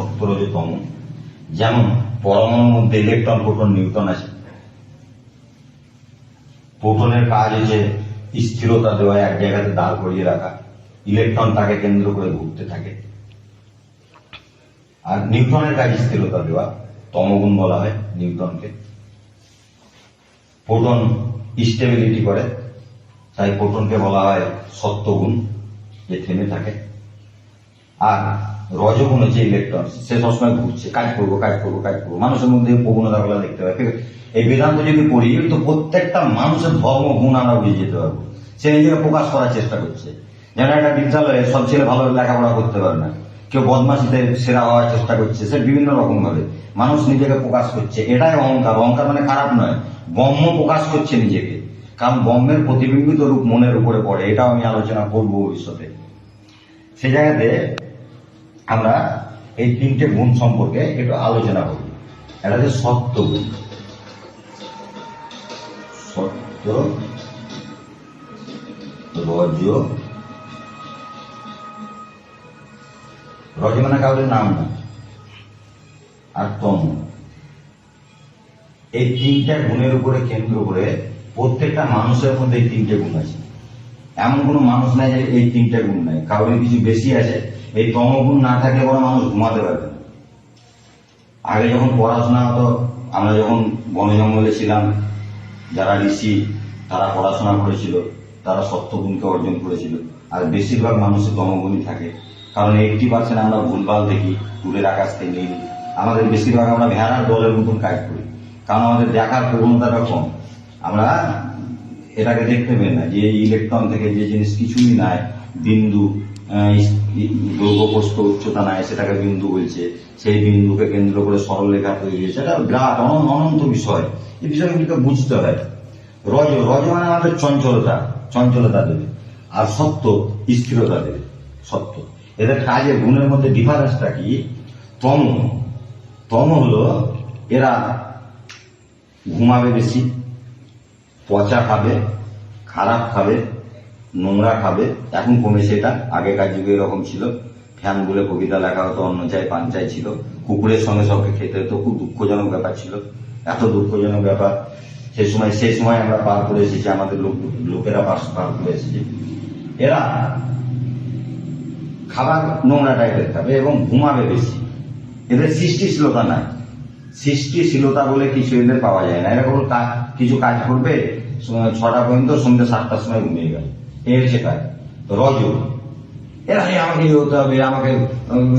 সত্য রজ তম যেমন পরমাণুর মধ্যে ইলেকট্রন প্রোটন নিউটন আছে। প্রোটনের কাজ হচ্ছে স্থিরতা দেওয়া, এক জায়গাতে দাঁড় করিয়ে রাখা। ইলেকট্রন তাকে কেন্দ্র করে ঘুরতে থাকে। আর নিউটনের কাজ স্থিরতা দেওয়া, তমগুণ বলা হয় নিউটনকে প্রোটন স্টেবিলিটি করে, তাই প্রোটনকে বলা হয় সত্যগুণ, যে থেমে থাকে। আর রজগুণ হচ্ছে ইলেকট্রন, সে সবসময় ঘুরছে, কাজ করব কাজ করব কাজ করব। মানুষের মধ্যে প্রবণতা প্রবণতাগুলো দেখতে পাবে। এই বেদান্ত যদি পড়ি তো প্রত্যেকটা মানুষের ধর্ম, গুণ আমরা বুঝে যেতে পারব সে নিজেকে প্রকাশ করার চেষ্টা করছে। যেন একটা বিদ্যালয়ে সব ছেলে ভালো লেখাপড়া করতে পারে না। কেউ বদমাশিতে সেরা হওয়ার চেষ্টা করছে, সে বিভিন্ন রকম ভাবে মানুষ নিজেকে প্রকাশ করছে। এটাই অহংকার। অহংকার মানে খারাপ নয়। ব্রহ্ম প্রকাশ করছে নিজেকে। কারণ ব্রহ্মের প্রতিবিম্বিত রূপ মনের উপরে পড়ে। এটাও আমি আলোচনা করব ভবিষ্যতে। সেই জায়গাতে আমরা এই তিনটে গুণ সম্পর্কে একটু আলোচনা করি। এটা হচ্ছে সত্য গুণ। সত্য রজ রজ মানে কাউরের নাম না, আর তম এই তিনটা গুণের উপরে কেন্দ্র করে প্রত্যেকটা মানুষের মধ্যে এই তিনটে গুণ আছে। এমন কোনো মানুষ নাই যে এই তিনটে গুণ নাই। কারোর কিছু বেশি আছে এই তমগুণ না থাকলে কোনো মানুষ ঘুমাতে পারবে আগে যখন পড়াশোনা হতো, আমরা যখন বন জঙ্গলে ছিলাম, যারা ঋষি, তারা পড়াশোনা করেছিল, তারা সত্যগুণকে অর্জন করেছিল। আর বেশিরভাগ মানুষের তমগুণই থাকে। কারণ এইটটি পার্সেন্ট আমরা ভুলভাল দেখি, দূরের আকাশ থেকে নীল আমাদের বেশিরভাগ আমরা ভেড়ার দলের মতন কাজ করি। কারণ আমাদের দেখার প্রবণতাটা কম। আমরা এটাকে দেখতে পেন না যে ইলেকট্রন থেকে যে জিনিস কিছুই নাই, বিন্দু আহ, ই- দৈর্ঘ্য প্রস্থ উচ্চতা নাই সেটাকে বিন্দু বলছে। সেই বিন্দুকে কেন্দ্র করে সরল রেখা তৈরি হয়েছে। এটা বিরাট অনন্ত বিষয়। এই বিষয়গুলিকে বুঝতে হয়। রজ রজ মানে আমাদের চঞ্চলতা চঞ্চলতা দেবে। আর সত্য স্থিরতা দেবে। সত্য। এদের কাজের গুণের মধ্যে ডিফারেন্সটা কি? তম তম হলো এরা ঘুমাবে বেশি পচা খাবে খারাপ খাবে নোংরা খাবে, এখন কমেছে এটা আগেকার যুগে এরকম ছিল। ফ্যান বলে কবিতা লেখা হতো অন্য চাই, পান চাই ছিল। কুকুরের সঙ্গে সবকে খেতে হতো, খুব দুঃখজনক ব্যাপার ছিল। এত দুঃখজনক ব্যাপার। সে সময় সেই সময় আমরা পার করে এসেছি, আমাদের লোক, লোকেরা পার পার করে এসেছে। এরা খাবার নোংরা টাইপের খাবে এবং ঘুমাবে বেশি। এদের সৃষ্টিশীলতা নাই। সৃষ্টিশীলতা বলে কিছু এদের পাওয়া যায় না। এরা কোনো কিছু কাজ করবে ছটা পর্যন্ত সন্ধ্যে সাতটার সময় ঘুমিয়ে গেল এর সে কাজ রজ। এরা আমাকে ইয়ে হতে হবে আমাকে উম,